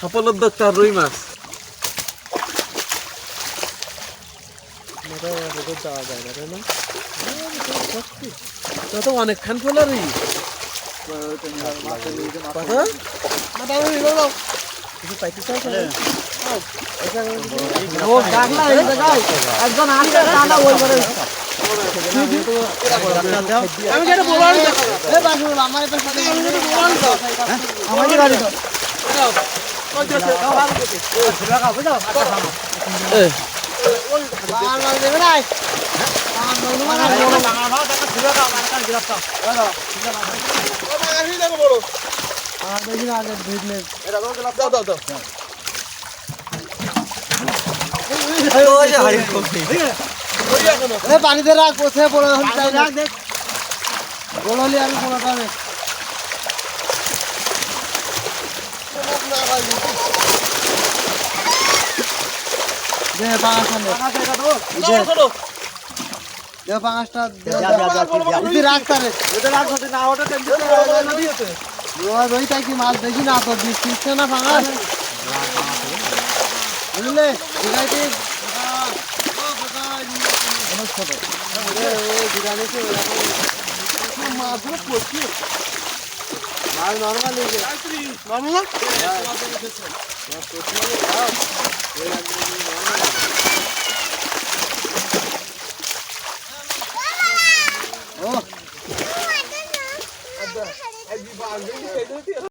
সফল উদ্যোক্তা রুই মাছ। তো তো অনেকখান ফেলারি জায়গায় একজন আসবে করে আমি আমার সাথে পানিতে রাখ কোথায় হল তাই রাখ দেখ। গোললি আমি কোনটা মাছ দেখি না তো দিচ্ছে না পাঙাশ বুঝলে আর নর্মাল এই যে নর্মাল ও আচ্ছা আজ বাগলি খেলতে